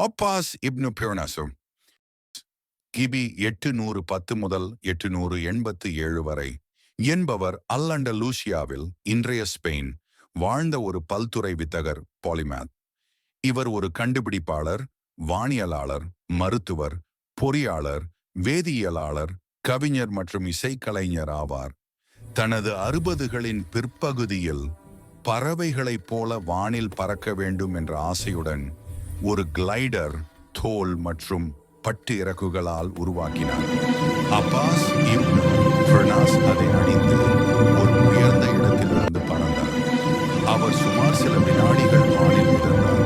ஒப்பாஸ் இப்னு பியோனசு கிபி எட்டு நூறு பத்து முதல் எட்டு நூறு எண்பத்து ஏழு வரை என்பவர் அல்லண்டலூசியாவில் இன்றைய ஸ்பெயின் வாழ்ந்த ஒரு பல்துறை வித்தகர் பாலிமேத். இவர் ஒரு கண்டுபிடிப்பாளர் வானியலாளர் மருத்துவர் பொறியாளர் வேதியியலாளர் கவிஞர் மற்றும் இசைக்கலைஞர் ஆவார். தனது அறுபதுகளின் பிற்பகுதியில் பறவைகளைப் போல வானில் பறக்க வேண்டும் என்ற ஆசையுடன் ஒரு கிளைடர் தோல் மற்றும் பட்டு இறக்குகளால் உருவாக்கினார். அப்பாஸ் இப்னு அதை அணிந்து ஒரு உயர்ந்த இடத்திலிருந்து பறந்தார். அவர் சுமார் சில வினாடிகள் வானில் இருந்தார்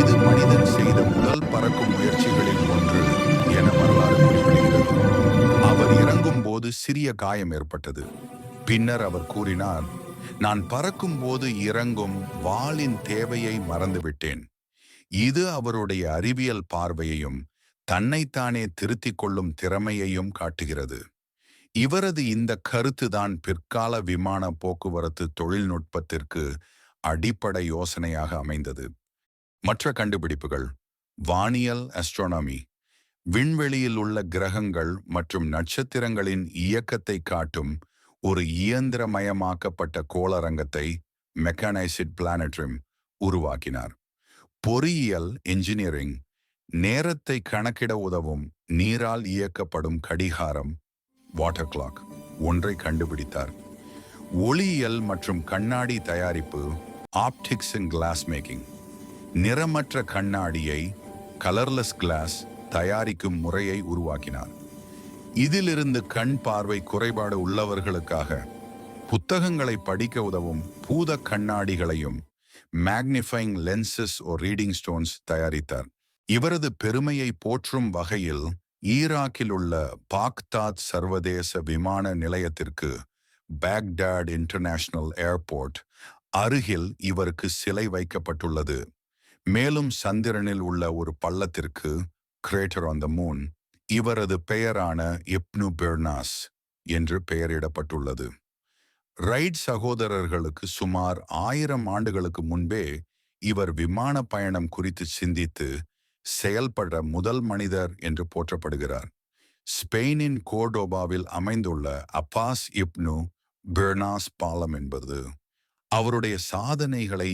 இது மனிதன் செய்த முதல் பறக்கும் முயற்சிகளில் ஒன்று என வரலாறு குறிப்பிடுகிறது. அவர் இறங்கும் போது சிறிய காயம் ஏற்பட்டது. பின்னர் அவர் கூறினார் நான் பறக்கும் போது இறங்கும் வாளின் தேவையை மறந்துவிட்டேன். இது அவருடைய அறிவியல் பார்வையையும் தன்னைத்தானே திருத்திக் கொள்ளும் திறமையையும் காட்டுகிறது. இவரது இந்த கருத்துதான் பிற்கால விமான போக்குவரத்து தொழில்நுட்பத்திற்கு அடிப்படை யோசனையாக அமைந்தது. மற்ற கண்டுபிடிப்புகள் வானியல் அஸ்ட்ரோனமி விண்வெளியில் உள்ள கிரகங்கள் மற்றும் நட்சத்திரங்களின் இயக்கத்தை காட்டும் ஒரு இயந்திரமயமாக்கப்பட்ட கோளரங்கத்தை மெக்கானைசிட் பிளானட்ரிம் உருவாக்கினார். பொறியியல் இன்ஜினியரிங் நேரத்தை கணக்கிட உதவும் நீரால் இயக்கப்படும் கடிகாரம் வாட்டர் கிளாக் ஒன்றை கண்டுபிடித்தார். ஒளியியல் மற்றும் கண்ணாடி தயாரிப்பு ஆப்டிக்ஸ் அண்ட் கிளாஸ் மேக்கிங் நிறமற்ற கண்ணாடியை கலர்லெஸ் கிளாஸ் தயாரிக்கும் முறையை உருவாக்கினார். இதிலிருந்து கண் பார்வை குறைபாடு உள்ளவர்களுக்காக புத்தகங்களை படிக்க உதவும் பூத கண்ணாடிகளையும் magnifying lenses or reading stones தயாரித்தார். இவரது பெருமையை போற்றும் வகையில் ஈராக்கில் உள்ள பாக்தாத் சர்வதேச விமான நிலையத்திற்கு பேக்டாட் இன்டர்நேஷனல் ஏர்போர்ட் அருகில் இவருக்கு சிலை வைக்கப்பட்டுள்ளது. மேலும் சந்திரனில் உள்ள ஒரு பள்ளத்திற்கு கிரேட்டர் ஆன் த மூன் இவரது பெயரான இப்னு பெர்னாஸ் என்று பெயரிடப்பட்டுள்ளது. ரைட் சகோதரர்களுக்கு சுமார் ஆயிரம் ஆண்டுகளுக்கு முன்பே இவர் விமான பயணம் குறித்து சிந்தித்து செயல்பட முதல் மனிதர் என்று போற்றப்படுகிறார். ஸ்பெயினின் கோர்டோபாவில் அமைந்துள்ள அப்பாஸ் இப்னு பெர்னாஸ் பாலம் என்பது அவருடைய சாதனைகளை